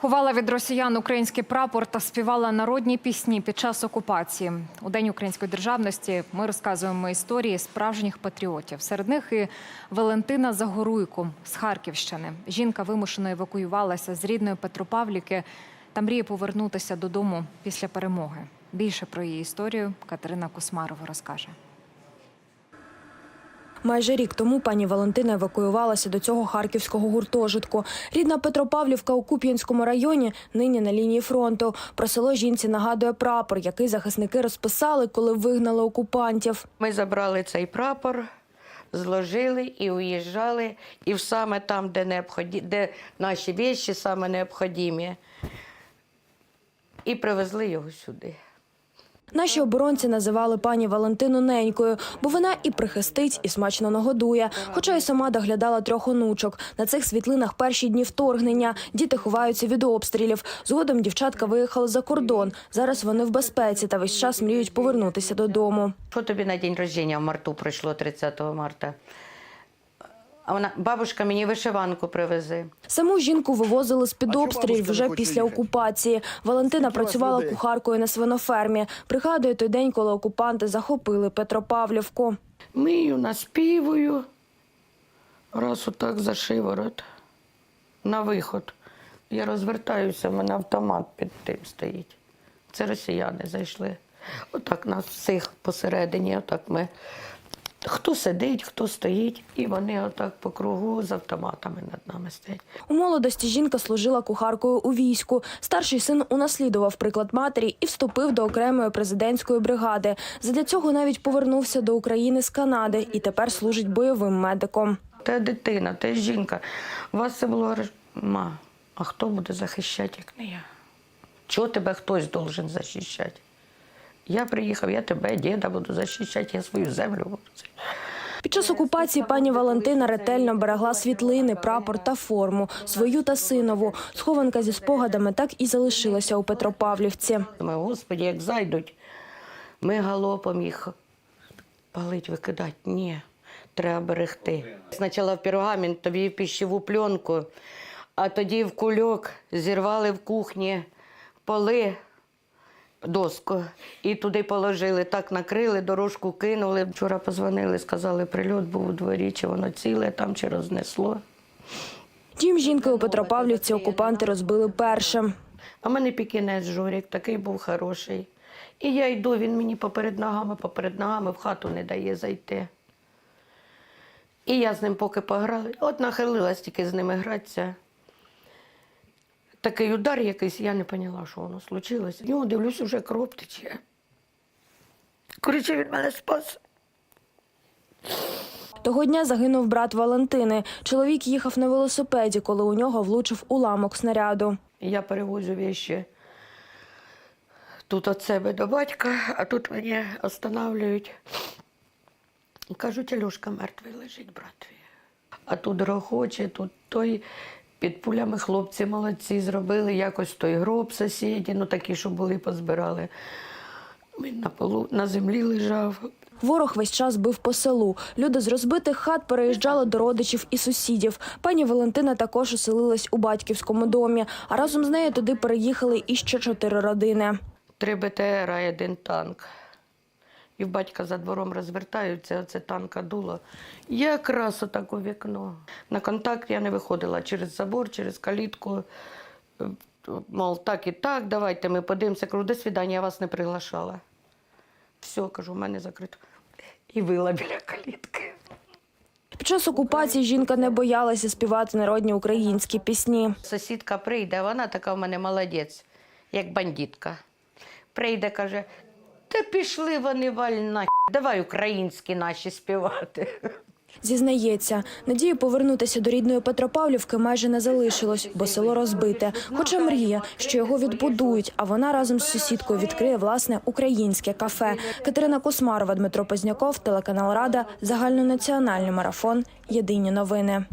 Ховала від росіян український прапор та співала народні пісні під час окупації. У День української державності ми розказуємо історії справжніх патріотів. Серед них і Валентина Загоруйко з Харківщини. Жінка вимушено евакуювалася з рідної Петропавлівки та мріє повернутися додому після перемоги. Більше про її історію Катерина Космарова розкаже. Майже рік тому пані Валентина евакуювалася до цього харківського гуртожитку. Рідна Петропавлівка у Куп'янському районі нині на лінії фронту. Про село жінці нагадує прапор, який захисники розписали, коли вигнали окупантів. Ми забрали цей прапор, зложили і уїжджали. І в саме там, де, необході... де наші віші саме необхідні, і привезли його сюди. Наші оборонці називали пані Валентину ненькою, бо вона і прихистить, і смачно нагодує. Хоча й сама доглядала трьох онучок. На цих світлинах перші дні вторгнення. Діти ховаються від обстрілів. Згодом дівчатка виїхали за кордон. Зараз вони в безпеці та весь час мріють повернутися додому. Що тобі на день рождення в марту прийшло 30 марта? А вона, бабушка, мені вишиванку привези. Саму жінку вивозили з під обстрілів вже після їхати? окупації. Валентина Скільки працювала кухаркою на свинофермі. Пригадує той день, коли окупанти захопили Петропавлівку. Мию, наспівую, раз отак за шиворот, на виход. Я розвертаюся, в мене автомат під тим стоїть. Це росіяни зайшли. Отак нас всіх посередині, отак ми. Хто сидить, хто стоїть, і вони отак по кругу з автоматами над нами стоять. У молодості жінка служила кухаркою у війську. Старший син унаслідував приклад матері і вступив до окремої президентської бригади. Задля цього навіть повернувся до України з Канади і тепер служить бойовим медиком. Те дитина, те жінка. У вас це було ма, а хто буде захищати, як не я? Чого тебе хтось должен захищати? Я приїхав, я тебе, діда буду захищати, я свою землю буду. Під час окупації пані Валентина ретельно берегла світлини, прапор та форму, свою та синову. Схованка зі спогадами так і залишилася у Петропавлівці. Думаю, господі, як зайдуть, ми галопом їх палить, викидати. Ні, треба берегти. Спочатку в пергамент, тобі в пищеву пленку, а тоді в кульок зірвали в кухні поли. Доску і туди положили, так накрили, дорожку кинули. Вчора позвонили, сказали, прильот був у дворі, чи воно ціле там, чи рознесло. Дім жінки у Петропавлівці окупанти розбили першим. А мене пікінець Жорік, такий був хороший. І я йду, він мені поперед ногами, поперед ногами в хату не дає зайти. І я з ним поки пограла, от нахилилась тільки з ними гратися. Такий удар якийсь, я не поняла, що воно случилось. В нього дивлюсь, уже кров тече. Коротше, він мене спас. Того дня загинув брат Валентини. Чоловік їхав на велосипеді, коли у нього влучив уламок снаряду. Я перевозю вещи тут від себе до батька, а тут мене останавливають. І кажуть, Альошка мертвий лежить, брат. А тут рохоче, тут той під пулями хлопці молодці зробили якось той гроб сусіді, ну такі, що були, позбирали. Він на полу, на землі лежав. Ворог весь час бив по селу. Люди з розбитих хат переїжджали до родичів і сусідів. Пані Валентина також оселилась у батьківському домі, а разом з нею туди переїхали іще чотири родини. Три БТР один танк. І в батька за двором розвертаються, оце танка дуло. Якраз отак у вікно. На контакт я не виходила через забор, через калітку. Мов, так і так, давайте ми подивимося. Кажу, до свидання, я вас не приглашала. Все, кажу, в мене закрито. І вила біля калітки. Під час окупації жінка не боялася співати народні українські пісні. Сусідка прийде, вона така в мене молодець, як бандитка. Прийде, каже, та пішли вони вальна, давай українські наші співати. Зізнається, надії повернутися до рідної Петропавлівки майже не залишилось, бо село розбите. Хоча мріє, що його відбудують, а вона разом з сусідкою відкриє власне українське кафе. Катерина Космарова, Дмитро Позняков, телеканал Рада, загальнонаціональний марафон. Єдині новини.